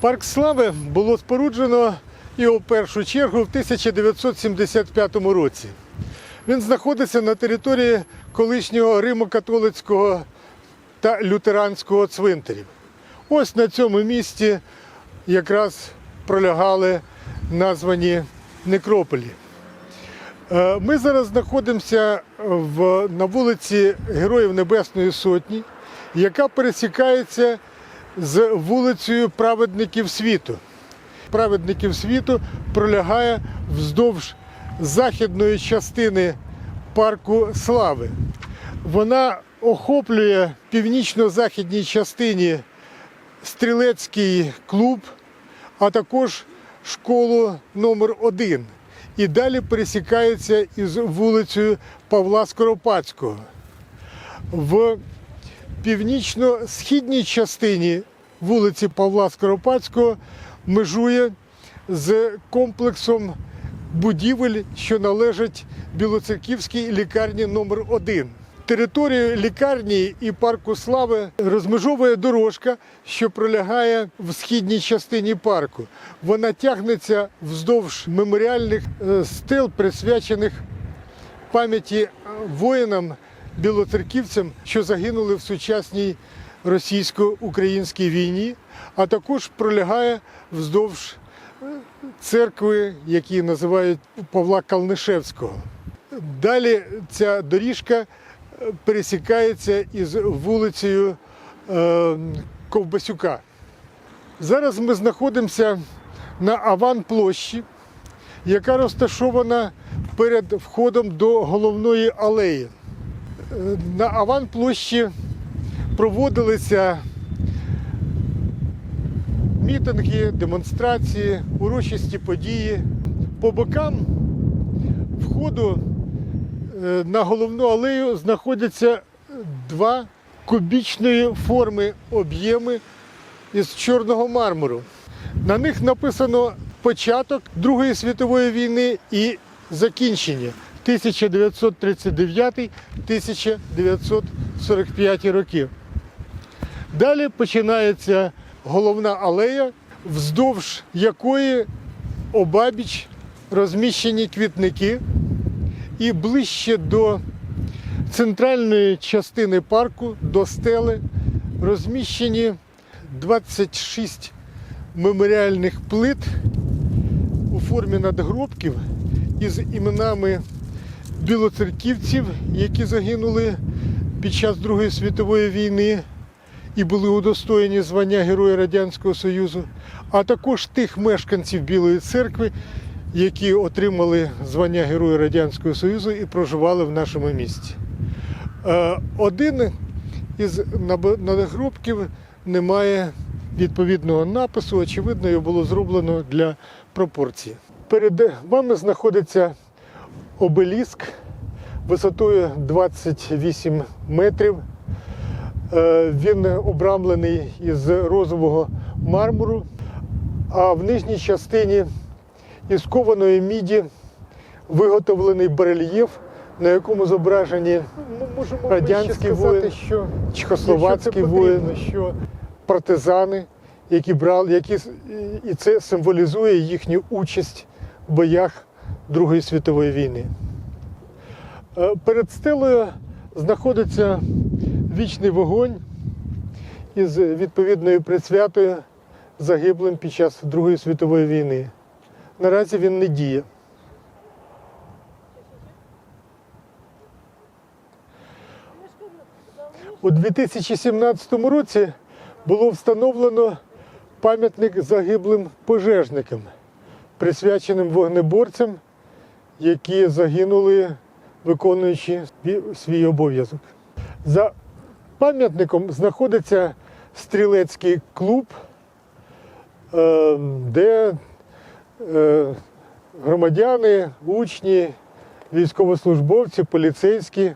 Парк слави було споруджено його в першу чергу в 1975 році. Він знаходиться на території колишнього Римо-католицького та лютеранського цвинтарів. Ось на цьому місці якраз пролягали названі некрополі. Е, Ми зараз знаходимося на вулиці Героїв Небесної Сотні, яка пересікається з вулицею Праведників світу. Праведників світу пролягає вздовж західної частини парку Слави. Вона охоплює північно-західній частині стрілецький клуб, а також школу номер 1 І далі пересікається із вулицею Павла Скоропадського. В північно-східній частині вулиці Павла Скоропадського межує з комплексом будівель, що належать Білоцерківській лікарні номер 1 Територію лікарні і парку слави розмежовує дорожка, що пролягає в східній частині парку. Вона тягнеться вздовж меморіальних е, стел, присвячених пам'яті воїнам білоцерківцям, що загинули в сучасній російсько-українській війні, а також пролягає вздовж е, церкви, які називають Павла Калнишевського. Далі ця доріжка е, пересікається із вулицею е, Ковбасюка. Зараз ми знаходимося на Аван-площі, яка розташована перед входом до головної алеї. На Аван-площі проводилися мітинги, демонстрації, урочисті події. По бокам входу е, на головну алею знаходяться два кубічної форми об'єми із чорного мармуру. На них написано початок Другої світової війни і закінчення 1939-1945 роки. Далі починається головна алея, вздовж якої обабіч розміщені квітники, і ближче до центральної частини парку, до стели, розміщені 26 меморіальних плит у формі надгробків із іменами білоцерківців, які загинули під час Другої світової війни і були удостоєні звання Героя Радянського Союзу, а також тих мешканців Білої церкви, які отримали звання Героя Радянського Союзу і проживали в нашому місті. Е, Один із надгробків не має відповідного напису, очевидно, його було зроблено для пропорції. Перед вами знаходиться обеліск висотою 28 метрів. Е, Він обрамлений із розового мармуру, а в нижній частині із кованої міді виготовлений барельєф, на якому зображені радянський воїн, що чехословацький воїн, що партизани, які брали, які, і це символізує їхню участь в боях Другої світової війни. Е, Перед стелею знаходиться вічний вогонь із відповідною присвятою загиблим під час Другої світової війни. Наразі він не діє. У 2017 році було встановлено пам'ятник загиблим пожежникам, присвяченим вогнеборцям, які загинули, виконуючи свій- обов'язок. За пам'ятником знаходиться стрілецький клуб, е, де е, громадяни, учні, військовослужбовці, поліцейські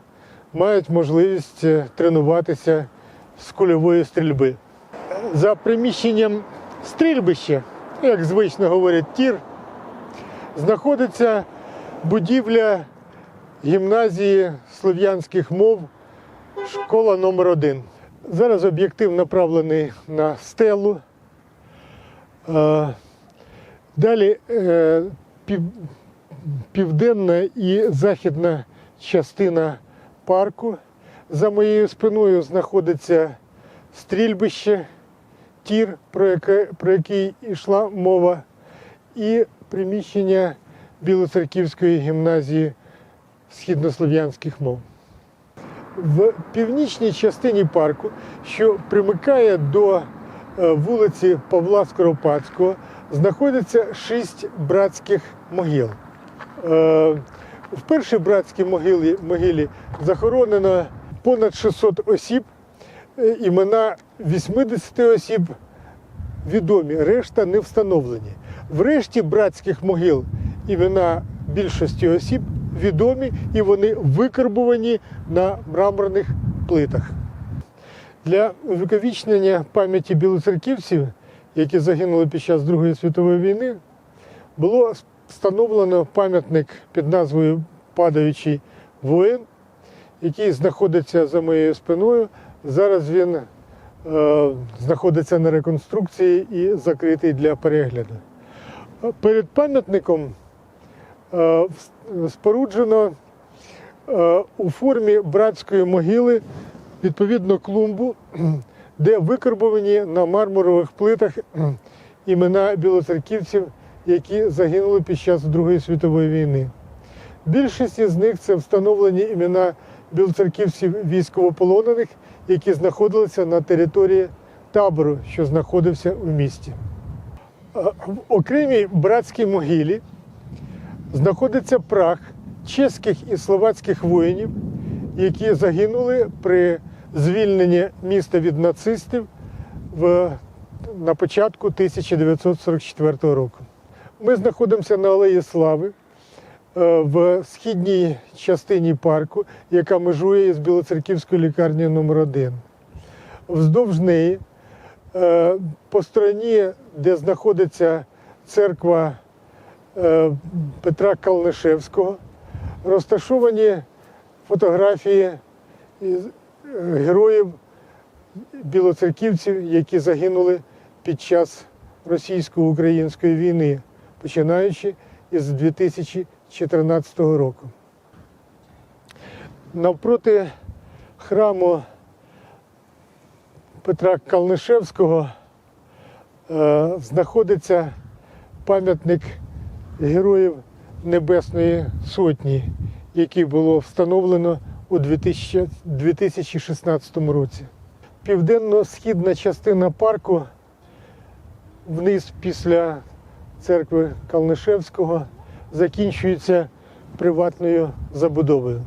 мають можливість е, тренуватися з кульової стрільби. За приміщенням стрільбища, як звично говорять тір, знаходиться будівля гімназії слов'янських мов, школа номер 1 Зараз об'єктив направлений на стелу. Е, Далі е, пів, південна і західна частина парку. За моєю спиною знаходиться стрільбище, тір, про який йшла мова, і приміщення Білоцерківської гімназії східнослов'янських мов. В північній частині парку, що примикає до е, вулиці Павла Скоропадського, знаходиться шість братських могил. Е, В першій братській могилі, могилі захоронено понад 600 осіб, Е, імена 80 осіб відомі, решта не встановлені. В решті братських могил імена більшості осіб відомі і вони викарбувані на мраморних плитах. Для увіковічнення пам'яті білоцерківців, які загинули під час Другої світової війни, було встановлено пам'ятник під назвою Падаючий воїн, який знаходиться за моєю спиною. Зараз він е, знаходиться на реконструкції і закритий для перегляду. Перед пам'ятником споруджено е, у формі братської могили відповідно клумбу, де викарбовані на мармурових плитах імена білоцерківців, які загинули під час Другої світової війни. Більшість із них це встановлені імена білоцерківців військовополонених, які знаходилися на території табору, що знаходився у місті. Е, В окремій братській могилі знаходиться прах чеських і словацьких воїнів, які загинули при звільненні міста від нацистів в, на початку 1944 року. Ми знаходимося на Алеї Слави е, в східній частині парку, яка межує із Білоцерківською лікарнею номер 1 Вздовж неї, е, по стороні, де знаходиться церква Петра Калнишевського, розташовані фотографії е, героїв білоцерківців, які загинули під час російсько-української війни, починаючи із 2014 року. Навпроти храму Петра Калнишевського е, знаходиться пам'ятник Героїв Небесної Сотні, які було встановлено у 2016 році. Південно-східна частина парку вниз після церкви Калнишевського закінчується приватною забудовою.